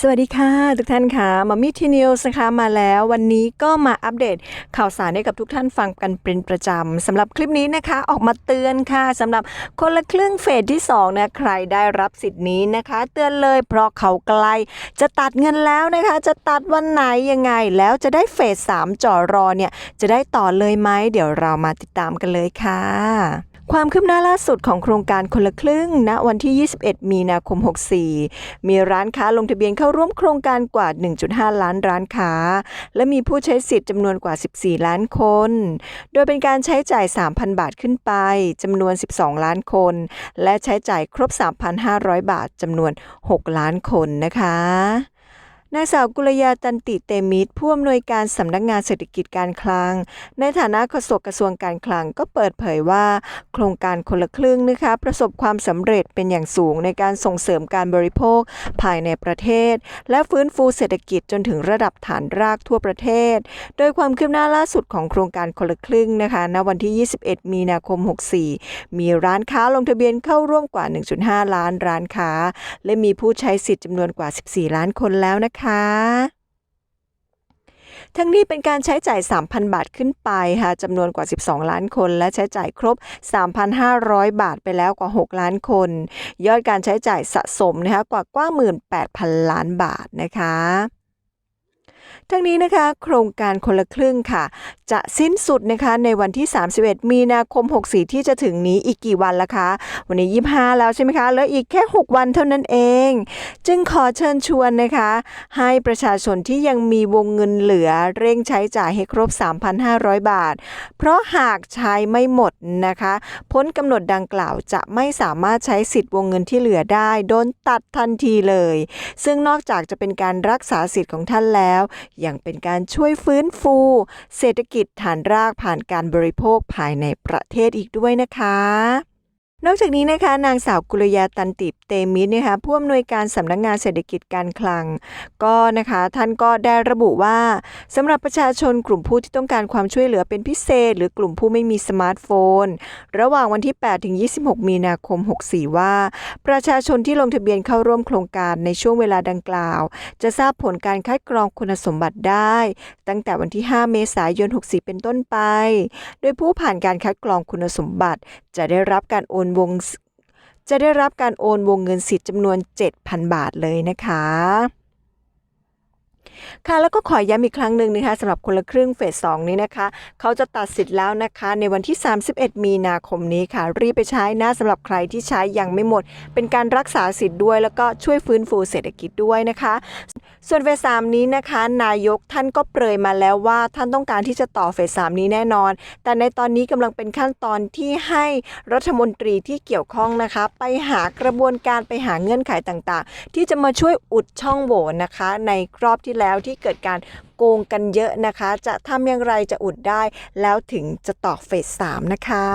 สวัสดีค่ะ ทุกท่านค่ะมามิทีนิวส์นะคะมาแล้ววันนี้ก็มาอัปเดตข่าวสารให้กับทุกท่านฟังกันเป็นประจำสำหรับคลิปนี้นะคะออกมาเตือนค่ะสำหรับคนละครึ่งเฟสที่2นะใครได้รับสิทธิ์นี้นะคะ เตือนเลยเพราะเขาใกล้จะตัดเงินแล้วนะคะ จะตัดวันไหนยังไงแล้วจะได้เฟส3จ่อรอเนี่ยจะได้ต่อเลยไหมเดี๋ยวเรามาติดตามกันเลยค่ะ ความคืบหน้าล่าสุดของโครงการคนละครึ่ง ณ วันที่ 21 มีนาคม 64 มีร้านค้าลงทะเบียนเข้าร่วมโครงการกว่า 1.5 ล้านร้านค้า และมีผู้ใช้สิทธิ์จำนวนกว่า 14 ล้านคน โดยเป็นการใช้จ่าย 3,000 บาทขึ้นไปจำนวน 12 ล้านคน และใช้จ่ายครบ 3,500 บาทจำนวน 6 ล้านคนนะคะ นางสาวกุลยาตันติเตมิตรผู้อำนวยการสำนักงานเศรษฐกิจการคลัง ในฐานะโฆษกกระทรวงการคลังก็เปิดเผยว่า โครงการคนละครึ่งนะคะประสบความสำเร็จเป็นอย่างสูงในการส่งเสริมการบริโภคภายในประเทศ และฟื้นฟูเศรษฐกิจจนถึงระดับฐานรากทั่วประเทศ โดยความคืบหน้าล่าสุดของโครงการคนละครึ่งนะคะณวันที่ 21 มีนาคม 64 มีร้านค้าลงทะเบียนเข้าร่วมกว่า 1.5 ล้านร้านค้า และมีผู้ใช้สิทธิ์จำนวนกว่า 14 ล้านคนแล้วนะคะทั้งนี้เป็นการใช้จ่าย 3,000 บาทขึ้นไปค่ะจำนวนกว่า 12 ล้านคน และใช้จ่ายครบ 3,500 บาทไปแล้วกว่า 6 ล้านคน ยอดการใช้จ่ายสะสมนะคะกว่ากว่า18,000 ล้านบาทนะคะ ทั้งนี้นะคะ โครงการคนละครึ่งค่ะ จะสิ้นสุดนะคะในวันที่ 31 มีนาคม 64 ที่จะถึงนี้อีกกี่วันละคะ วันนี้ 25 แล้วใช่ไหมคะแล้วอีกแค่ 6 วันเท่านั้นเอง จึงขอเชิญชวนนะคะ ให้ประชาชนที่ยังมีวงเงินเหลือเร่งใช้จ่ายให้ครบ 3,500 บาท เพราะหากใช้ไม่หมดนะคะ พ้นกำหนดดังกล่าวจะไม่สามารถใช้สิทธิ์วงเงินที่เหลือได้ โดนตัดทันทีเลย ซึ่งนอกจากจะเป็นการรักษาสิทธิ์ของท่านแล้วยังเป็นการช่วยฟื้นฟู เศรษฐกิจฐานรากผ่านการบริโภคภายในประเทศอีกด้วยนะคะ นอกจากนี้นะคะนางสาวกุลยาตันติเตมิตรนะคะผู้อำนวยการสำนักงงานเศรษฐกิจการคลัง ก็นะคะท่านก็ได้ระบุว่าสำหรับประชาชนกลุ่มผู้ที่ต้องการความช่วยเหลือเป็นพิเศษ หรือกลุ่มผู้ไม่มีสมาร์ทโฟน ระหว่างวันที่ 8 ถึง 26 มีนาคม 64 ว่า ประชาชนที่ลงทะเบียนเข้าร่วมโครงการในช่วงเวลาดังกล่าว จะทราบผลการคัดกรองคุณสมบัติได้ ตั้งแต่วันที่ 5 เมษายน 64 เป็นต้นไป โดยผู้ผ่านการคัดกรองคุณสมบัติ จะได้รับการโอนวง จะได้รับการโอนวงเงินสิทธิ์จำนวน 7,000 บาทเลยนะคะ ค่ะแล้วก็ขอย้ำอีกครั้งหนึ่งนะคะสำหรับคนละครึ่งเฟส2นี้นะคะ เขาจะตัดสิทธิ์แล้วนะคะ ในวันที่ 31 มีนาคมนี้ค่ะ รีบไปใช้นะสำหรับใครที่ใช้ยังไม่หมด เป็นการรักษาสิทธิ์ด้วย แล้วก็ช่วยฟื้นฟูเศรษฐกิจด้วยนะคะ ส่วนเฟส3นี้นะคะ นายกท่านก็เปรยมาแล้วว่าท่านต้องการที่จะต่อเฟส3นี้แน่นอน แต่ในตอนนี้กำลังเป็นขั้นตอนที่ให้รัฐมนตรีที่เกี่ยวข้องนะคะ ไปหากระบวนการไปหาเงื่อนไขต่างๆ ที่จะมาช่วยอุดช่องโหว่นะคะ ในรอบที่แล้วแล้วที่เกิดการโกงกันเยอะนะคะ จะทำอย่างไรจะอุดได้ แล้วถึงจะต่อเฟส3นะคะ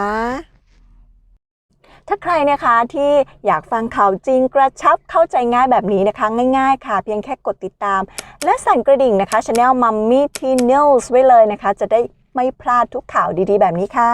ถ้าใครนะคะที่อยากฟังข่าวจริงกระชับเข้าใจง่ายแบบนี้นะคะ ง่ายๆค่ะ เพียงแค่กดติดตาม และสั่นกระดิ่งนะคะ Channel Mummy T News ไว้เลยนะคะ จะได้ไม่พลาดทุกข่าวดีๆ แบบนี้ค่ะ